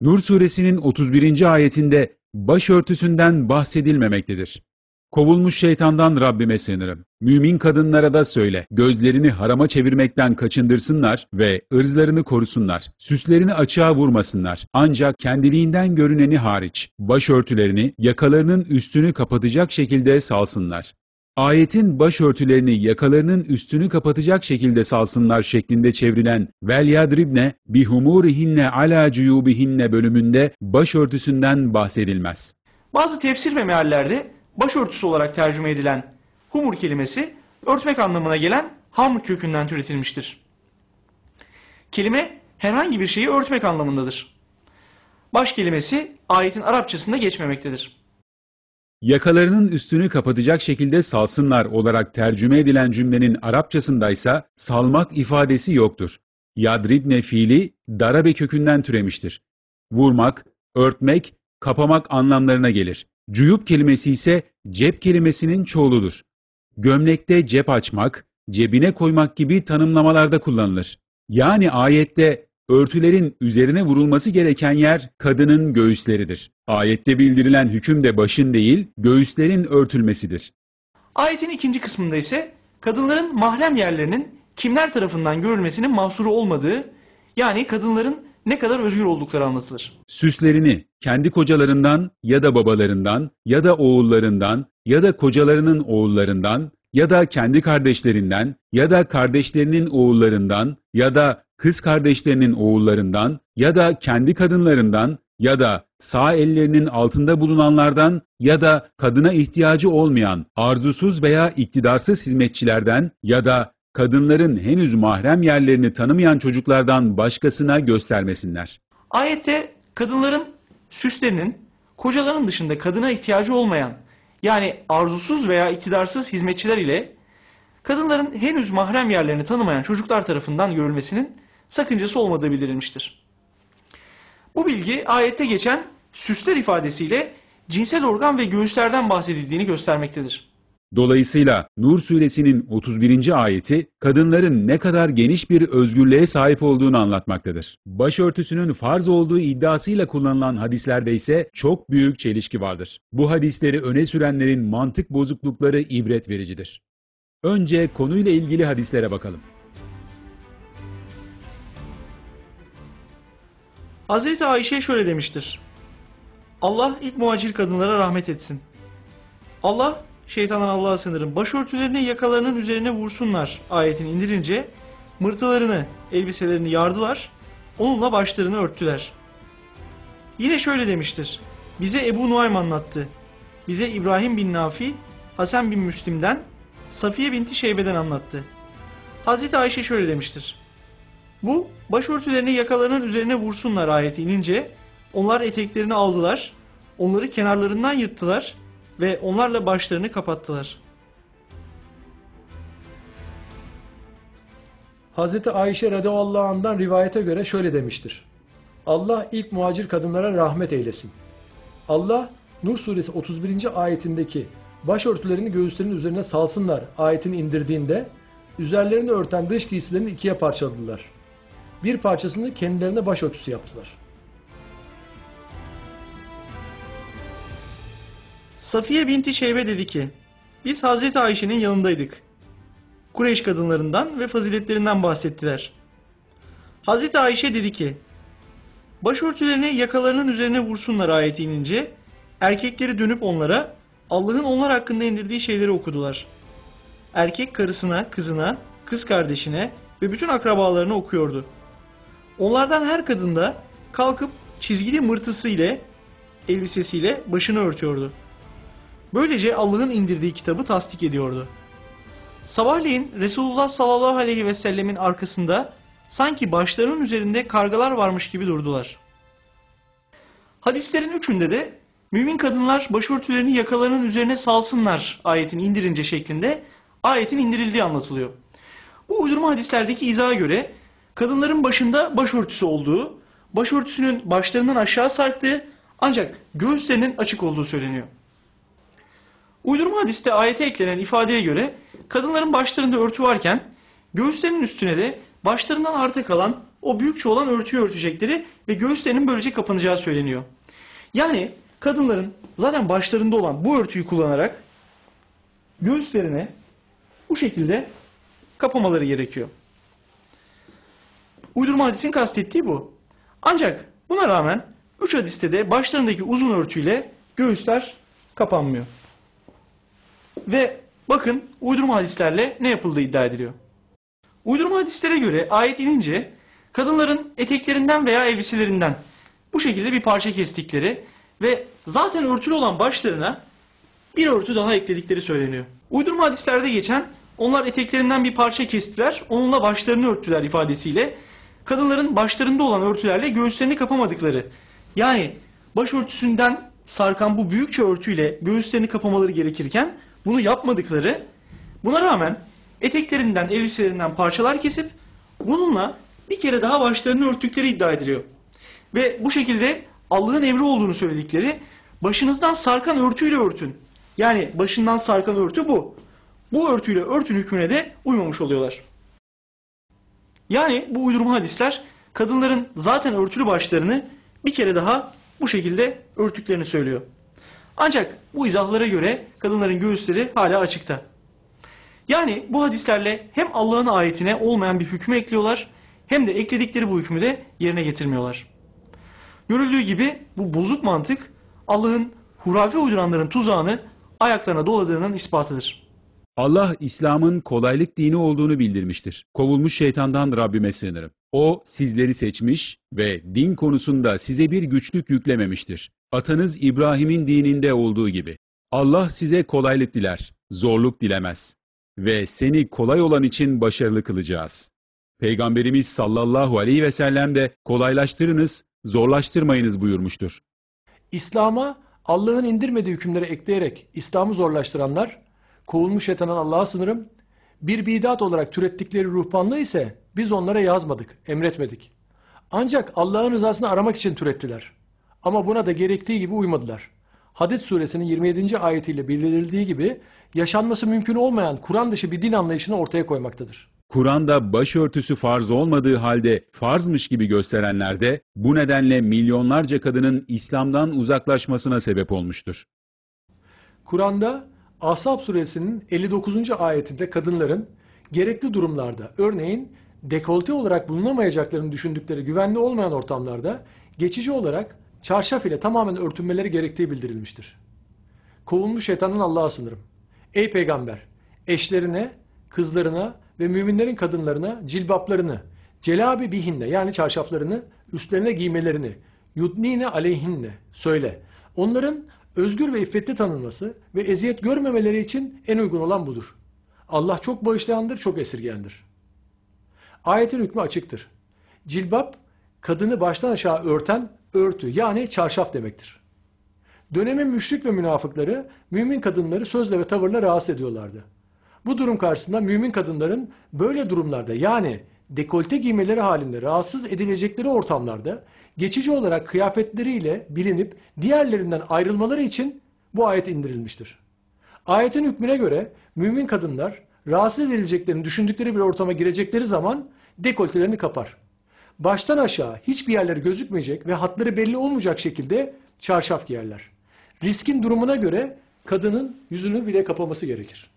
Nur suresinin 31. ayetinde başörtüsünden bahsedilmemektedir. Kovulmuş şeytandan Rabbime sığınırım. Mümin kadınlara da söyle, gözlerini harama çevirmekten kaçındırsınlar ve ırzlarını korusunlar. Süslerini açığa vurmasınlar. Ancak kendiliğinden görüneni hariç, başörtülerini, yakalarının üstünü kapatacak şekilde salsınlar. Ayetin başörtülerini yakalarının üstünü kapatacak şekilde salsınlar şeklinde çevrilen vel yadribne bihumurihinne ala cuyubihinne bölümünde başörtüsünden bahsedilmez. Bazı tefsir ve meallerde başörtüsü olarak tercüme edilen humur kelimesi örtmek anlamına gelen ham kökünden türetilmiştir. Kelime herhangi bir şeyi örtmek anlamındadır. Baş kelimesi ayetin Arapçasında geçmemektedir. Yakalarının üstünü kapatacak şekilde salsınlar olarak tercüme edilen cümlenin Arapçasındaysa salmak ifadesi yoktur. Yadribne fiili darabe kökünden türemiştir. Vurmak, örtmek, kapamak anlamlarına gelir. Cuyup kelimesi ise cep kelimesinin çoğuludur. Gömlekte cep açmak, cebine koymak gibi tanımlamalarda kullanılır. Yani ayette örtülerin üzerine vurulması gereken yer kadının göğüsleridir. Ayette bildirilen hüküm de başın değil, göğüslerin örtülmesidir. Ayetin ikinci kısmında ise kadınların mahrem yerlerinin kimler tarafından görülmesinin mahsuru olmadığı, yani kadınların ne kadar özgür oldukları anlatılır. Süslerini kendi kocalarından ya da babalarından ya da oğullarından ya da kocalarının oğullarından ya da kendi kardeşlerinden ya da kardeşlerinin oğullarından ya da kız kardeşlerinin oğullarından ya da kendi kadınlarından ya da sağ ellerinin altında bulunanlardan ya da kadına ihtiyacı olmayan arzusuz veya iktidarsız hizmetçilerden ya da kadınların henüz mahrem yerlerini tanımayan çocuklardan başkasına göstermesinler. Ayette kadınların süslerinin kocaların dışında kadına ihtiyacı olmayan yani arzusuz veya iktidarsız hizmetçiler ile kadınların henüz mahrem yerlerini tanımayan çocuklar tarafından görülmesinin sakıncası olmadığı bildirilmiştir. Bu bilgi ayette geçen süsler ifadesiyle cinsel organ ve göğüslerden bahsedildiğini göstermektedir. Dolayısıyla Nur suresinin 31. ayeti kadınların ne kadar geniş bir özgürlüğe sahip olduğunu anlatmaktadır. Başörtüsünün farz olduğu iddiasıyla kullanılan hadislerde ise çok büyük çelişki vardır. Bu hadisleri öne sürenlerin mantık bozuklukları ibret vericidir. Önce konuyla ilgili hadislere bakalım. Hazreti Ayşe şöyle demiştir. Allah ilk muhacir kadınlara rahmet etsin. Allah şeytandan Allah'a sınırın başörtülerini yakalarının üzerine vursunlar ayetini indirince mırtılarını, elbiselerini yardılar, onunla başlarını örttüler. Yine şöyle demiştir. Bize Ebu Nuaym anlattı. Bize İbrahim bin Nafi, Hasan bin Müslim'den, Safiye binti Şeybe'den anlattı. Hazreti Ayşe şöyle demiştir. Bu başörtülerini yakalarının üzerine vursunlar ayeti inince onlar eteklerini aldılar, onları kenarlarından yırttılar ve onlarla başlarını kapattılar. Hazreti Ayşe radıyallahu anh'dan rivayete göre şöyle demiştir. Allah ilk muhacir kadınlara rahmet eylesin. Allah Nur suresi 31. ayetindeki başörtülerini göğüslerinin üzerine salsınlar ayetini indirdiğinde üzerlerini örten dış giysilerini ikiye parçaladılar. Bir parçasını kendilerine başörtüsü yaptılar. Safiye binti Şeybe dedi ki, biz Hazreti Ayşe'nin yanındaydık. Kureyş kadınlarından ve faziletlerinden bahsettiler. Hazreti Ayşe dedi ki, başörtülerini yakalarının üzerine vursunlar ayeti inince, erkekleri dönüp onlara Allah'ın onlar hakkında indirdiği şeyleri okudular. Erkek karısına, kızına, kız kardeşine ve bütün akrabalarına okuyordu. Onlardan her kadın da kalkıp çizgili mırtısı ile, elbisesiyle başını örtüyordu. Böylece Allah'ın indirdiği kitabı tasdik ediyordu. Sabahleyin Resulullah sallallahu aleyhi ve sellemin arkasında sanki başlarının üzerinde kargalar varmış gibi durdular. Hadislerin üçünde de mümin kadınlar başörtülerini yakalarının üzerine salsınlar ayetini indirince şeklinde ayetin indirildiği anlatılıyor. Bu uydurma hadislerdeki izaha göre kadınların başında başörtüsü olduğu, başörtüsünün başlarından aşağı sarktığı ancak göğüslerinin açık olduğu söyleniyor. Uydurma hadiste ayete eklenen ifadeye göre kadınların başlarında örtü varken göğüslerinin üstüne de başlarından arta kalan o büyükçe olan örtüyü örtecekleri ve göğüslerinin böylece kapanacağı söyleniyor. Yani kadınların zaten başlarında olan bu örtüyü kullanarak göğüslerine bu şekilde kapamaları gerekiyor. Uydurma hadisin kastettiği bu. Ancak buna rağmen 3 hadiste de başlarındaki uzun örtüyle göğüsler kapanmıyor. Ve bakın uydurma hadislerle ne yapıldığı iddia ediliyor. Uydurma hadislere göre ayet inince kadınların eteklerinden veya elbiselerinden bu şekilde bir parça kestikleri ve zaten örtülü olan başlarına bir örtü daha ekledikleri söyleniyor. Uydurma hadislerde geçen onlar eteklerinden bir parça kestiler, onunla başlarını örttüler ifadesiyle kadınların başlarında olan örtülerle göğüslerini kapamadıkları yani başörtüsünden sarkan bu büyükçe örtüyle göğüslerini kapamaları gerekirken bunu yapmadıkları buna rağmen eteklerinden elbiselerinden parçalar kesip bununla bir kere daha başlarını örttükleri iddia ediliyor. Ve bu şekilde Allah'ın emri olduğunu söyledikleri başınızdan sarkan örtüyle örtün. Yani başından sarkan örtü bu. Bu örtüyle örtün hükmüne de uymamış oluyorlar. Yani bu uydurma hadisler kadınların zaten örtülü başlarını bir kere daha bu şekilde örtüklerini söylüyor. Ancak bu izahlara göre kadınların göğüsleri hala açıkta. Yani bu hadislerle hem Allah'ın ayetine olmayan bir hükmü ekliyorlar hem de ekledikleri bu hükmü de yerine getirmiyorlar. Görüldüğü gibi bu bozuk mantık Allah'ın hurafe uyduranların tuzağını ayaklarına doladığının ispatıdır. Allah İslam'ın kolaylık dini olduğunu bildirmiştir. Kovulmuş şeytandan Rabbime sığınırım. O sizleri seçmiş ve din konusunda size bir güçlük yüklememiştir. Atanız İbrahim'in dininde olduğu gibi. Allah size kolaylık diler, zorluk dilemez. Ve seni kolay olan için başarılı kılacağız. Peygamberimiz sallallahu aleyhi ve sellem de kolaylaştırınız, zorlaştırmayınız buyurmuştur. İslam'a Allah'ın indirmediği hükümleri ekleyerek İslam'ı zorlaştıranlar, kovulmuş şeytandan Allah'a sınırım, bir bidat olarak türettikleri ruhbanlığı ise biz onlara yazmadık, emretmedik. Ancak Allah'ın rızasını aramak için türettiler. Ama buna da gerektiği gibi uymadılar. Hadid suresinin 27. ayetiyle bildirildiği gibi yaşanması mümkün olmayan Kur'an dışı bir din anlayışını ortaya koymaktadır. Kur'an'da başörtüsü farz olmadığı halde farzmış gibi gösterenler de bu nedenle milyonlarca kadının İslam'dan uzaklaşmasına sebep olmuştur. Kur'an'da Ashab suresinin 59. ayetinde kadınların gerekli durumlarda örneğin dekolte olarak bulunamayacaklarını düşündükleri güvenli olmayan ortamlarda geçici olarak çarşaf ile tamamen örtünmeleri gerektiği bildirilmiştir. Kovulmuş şeytanın Allah'a sınırım. Ey peygamber! Eşlerine, kızlarına ve müminlerin kadınlarına cilbaplarını, celabi bihinne yani çarşaflarını üstlerine giymelerini, yudnine aleyhinne söyle. Onların özgür ve iffetli tanınması ve eziyet görmemeleri için en uygun olan budur. Allah çok bağışlayandır, çok esirgeyendir. Ayetin hükmü açıktır. Cilbap, kadını baştan aşağı örten örtü yani çarşaf demektir. Dönemin müşrik ve münafıkları mümin kadınları sözle ve tavırla rahatsız ediyorlardı. Bu durum karşısında mümin kadınların böyle durumlarda yani dekolte giymeleri halinde rahatsız edilecekleri ortamlarda geçici olarak kıyafetleriyle bilinip diğerlerinden ayrılmaları için bu ayet indirilmiştir. Ayetin hükmüne göre mümin kadınlar rahatsız edileceklerini düşündükleri bir ortama girecekleri zaman dekoltelerini kapar. Baştan aşağı hiçbir yerleri gözükmeyecek ve hatları belli olmayacak şekilde çarşaf giyerler. Riskin durumuna göre kadının yüzünü bile kapaması gerekir.